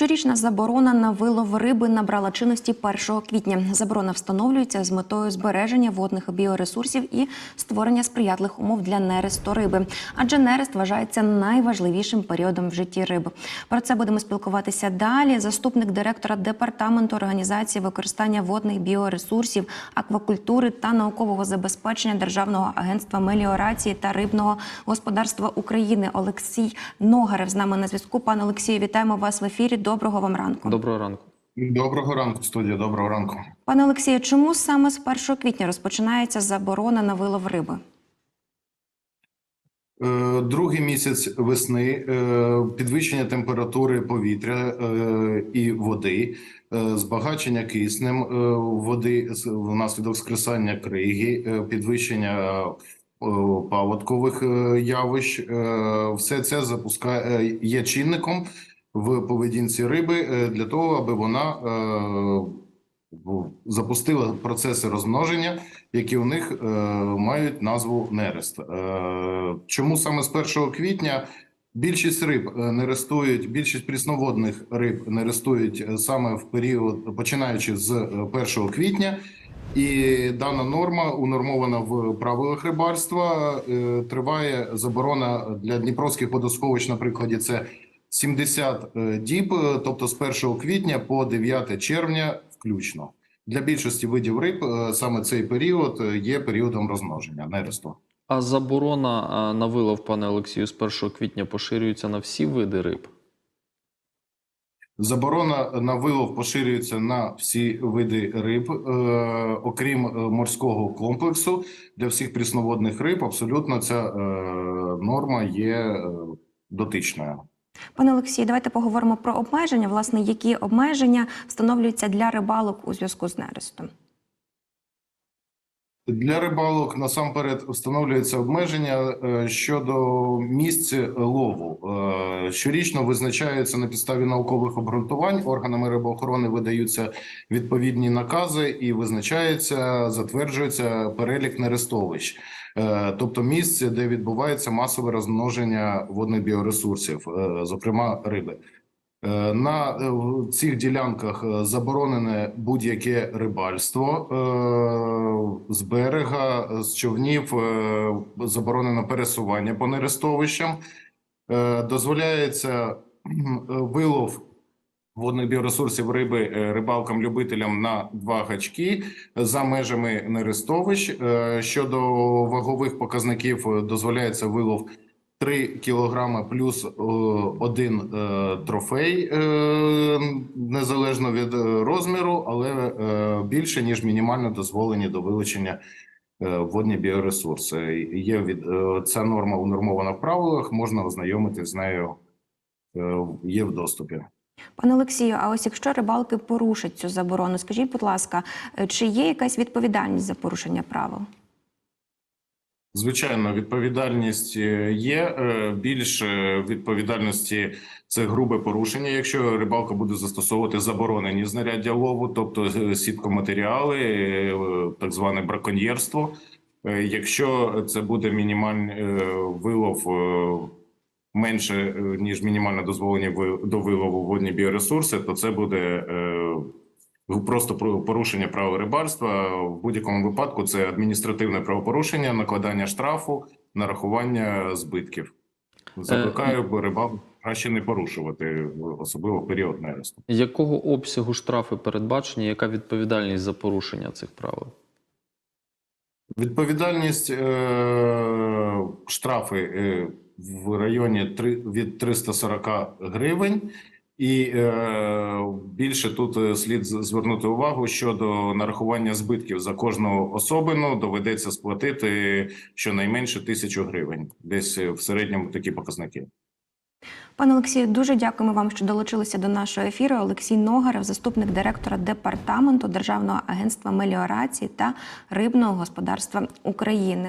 Щорічна заборона на вилов риби набрала чинності 1 квітня. Заборона встановлюється з метою збереження водних біоресурсів і створення сприятливих умов для нересту риби. Адже нерест вважається найважливішим періодом в житті риби. Про це будемо спілкуватися далі. Заступник директора департаменту організації використання водних біоресурсів, аквакультури та наукового забезпечення Державного агентства меліорації та рибного господарства України Олексій Ногарев з нами на зв'язку. Пане Олексію, вітаємо вас в ефірі. Доброго вам ранку. Доброго ранку. Доброго ранку, студія. Доброго ранку. Пане Олексію, чому саме з 1 квітня розпочинається заборона на вилов риби? Е, Другий місяць весни, е, підвищення температури повітря е, і води, збагачення киснем води внаслідок скресання криги, підвищення паводкових явищ. Все це запускає є чинником в поведінці риби е, для того, аби вона е, запустила процеси розмноження, які у них е, мають назву нерест. Чому саме з 1 квітня більшість риб нерестують, більшість прісноводних риб нерестують саме в період, починаючи з е, 1 квітня. І дана норма унормована в правилах рибальства. Е, Триває заборона для дніпровських водосховищ, на прикладі це 70 е, діб, е, тобто з 1 квітня по 9 червня включно. Для більшості видів риб е, саме цей період є періодом розмноження нересту. А заборона на вилов, пане Олексію, з 1 квітня поширюється на всі види риб. Заборона на вилов поширюється на всі види риб, окрім морського комплексу. Для всіх прісноводних риб абсолютно ця норма є дотичною. Пане Олексію, давайте поговоримо про обмеження. Власне, які обмеження встановлюються для рибалок у зв'язку з нерестом? Для рибалок насамперед встановлюється обмеження е, щодо місць лову. Е, Щорічно визначаються на підставі наукових обґрунтувань. Органами рибоохорони видаються відповідні накази і визначається, затверджується перелік нерестовищ, Е, тобто місце, де відбувається масове розмноження водних біоресурсів, зокрема риби. Е, На е, цих ділянках е, заборонене будь-яке рибальство з берега, з човнів, заборонено пересування по нерестовищам. Дозволяється вилов водних біоресурсів риби е, рибалкам-любителям на два гачки за межами нерестовищ. Щодо вагових показників дозволяється вилов 3 кілограма плюс е, один е, трофей, е, незалежно від розміру, але більше ніж мінімально дозволені до вилучення водні біоресурси. Є від ця норма унормована в правилах. Можна ознайомитись з нею. Є в доступі. Пане Олексію, а ось якщо рибалки порушать цю заборону, скажіть, будь ласка, чи є якась відповідальність за порушення правил? Звичайно, відповідальність е, є. Е, Більше відповідальності це грубе порушення. Якщо рибалка буде застосовувати заборонені знаряддя лову, тобто е, сіткоматеріали, так зване браконьєрство. Якщо це буде мінімальний вилов менше ніж мінімально дозволені до вилову водні біоресурси, то це буде Просто про- порушення правил рибальства в будь-якому випадку це адміністративне правопорушення, накладання штрафу, нарахування збитків. Закликаю б рибал краще не порушувати, особливо в період нересту. Якого обсягу штрафи передбачені? Яка відповідальність за порушення цих правил? Відповідальність е, штрафи е, в районі три, від 340 гривень. І е, більше тут е, слід звернути увагу щодо нарахування збитків за кожну особину доведеться сплатити щонайменше тисячу гривень, десь е, в середньому такі показники. Пане Олексію, дуже дякуємо вам, що долучилися до нашого ефіру. Олексій Ногарев, заступник директора департаменту Державного агентства меліорації та рибного господарства України.